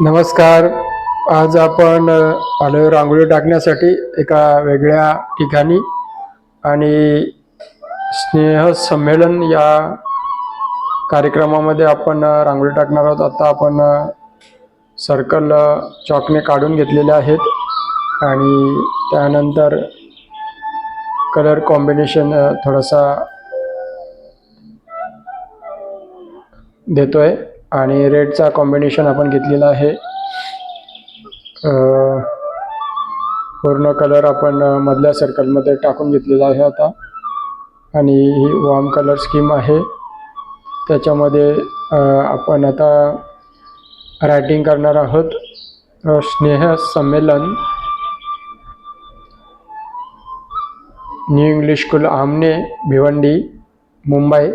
नमस्कार. आज आपण आलो आलोय रांगोळी टाकण्यासाठी एका वेगळ्या ठिकाणी आणि स्नेह संमेलन या कार्यक्रमामध्ये आपण रांगोळी टाकणार आहोत. आता आपण सर्कल चॉकने काढून घेतलेले आहेत आणि त्यानंतर कलर कॉम्बिनेशन थोडासा थोडासा देतोय. आणि रेडचा कॉम्बिनेशन आपण घेतलेला आहे. पूर्ण कलर आपण मधल्या सर्कलमध्ये टाकून घेतलेला आहे आता. आणि ही वॉर्म कलर स्कीम आहे. त्याच्यामध्ये आपण आता रायटिंग करणार आहोत. स्नेह संमेलन. न्यू इंग्लिश स्कूल आमने भिवंडी मुंबई.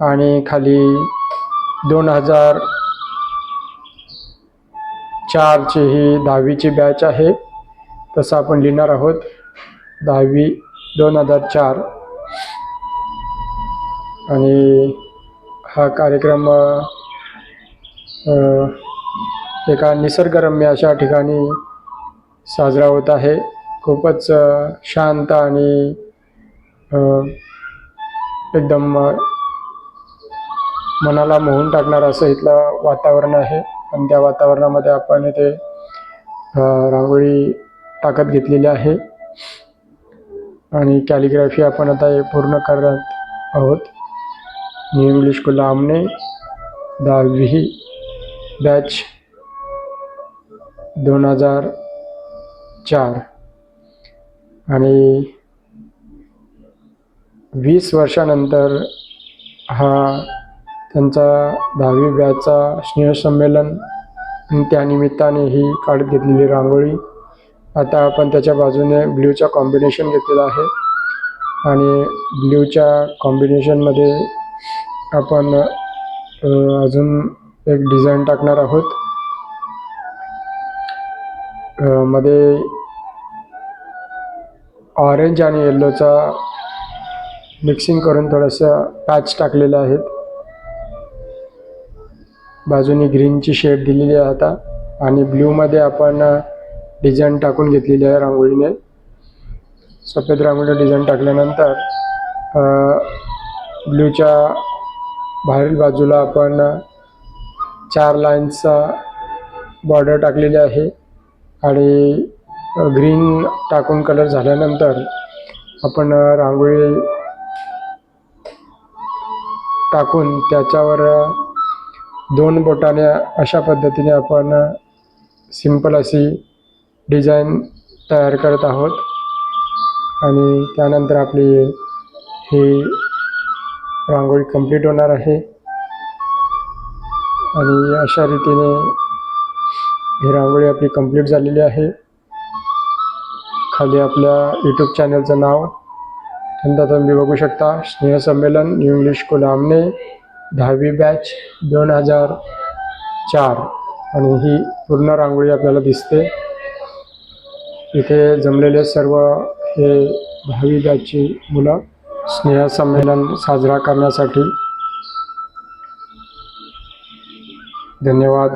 आणि खाली दोन हजार चारची ही दहावीची बॅच आहे. तसं आपण लिहिणार आहोत. दहावी दोन हजार चार. आणि हा कार्यक्रम एका निसर्गरम्य अशा ठिकाणी साजरा होत आहे. खूपच शांत आणि एकदम मनाला मोहून टाकणारं असं इथलं वातावरण आहे. आणि त्या वातावरणामध्ये आपण इथे रांगोळी टाकत घेतलेली आहे. आणि कॅलिग्राफी आपण आता हे पूर्ण करत आहोत. न्यू इंग्लिश स्कूल आमने दहावी बॅच दोन हजार चार. आणि वीस वर्षानंतर हा त्यांचा दहावी बॅचचा स्नेहसंमेलन त्यानिमित्ताने ही काढत घेतलेली रांगोळी. आता आपण त्याच्या बाजूने ब्ल्यूचा कॉम्बिनेशन घेतलेला आहे. आणि ब्ल्यूच्या कॉम्बिनेशनमध्ये आपण अजून एक डिझाईन टाकणार आहोत. मध्ये ऑरेंज आणि येल्लोचा मिक्सिंग करून थोडंसं पॅच टाकलेले आहेत बाजूनी ग्रीनची शेड दिलेली आहे आता. आणि ब्ल्यूमध्ये आपण डिझाईन टाकून घेतलेली आहे रांगोळीने. सफेद रांगोळी डिझाईन टाकल्यानंतर ब्ल्यूच्या बाहेरील बाजूला आपण चार लाईन्सचा बॉर्डर टाकलेली आहे. आणि ग्रीन टाकून कलर झाल्यानंतर आपण रांगोळी टाकून त्याच्यावर दोन बोटाने अशा पद्धतीने आपण सिंपल अशी डिझाईन तयार करत आहोत. आणि त्यानंतर आपली ही रांगोळी कंप्लीट होणार आहे. आणि अशा रीतीने ही रांगोळी आपली कंप्लीट झालेली आहे. खाली आपल्या यूट्यूब चॅनलचं नाव नंतर तुम्ही बघू शकता. स्नेहसंमेलन न्यू इंग्लिश कोलामने आमने दहावी बॅच दोन हजार चार. आणि ही पूर्ण रांगोळी आपल्याला दिसते. इथे जमलेले सर्व हे दहावी बॅचची मुलं स्नेहसंमेलन साजरा करण्यासाठी. धन्यवाद.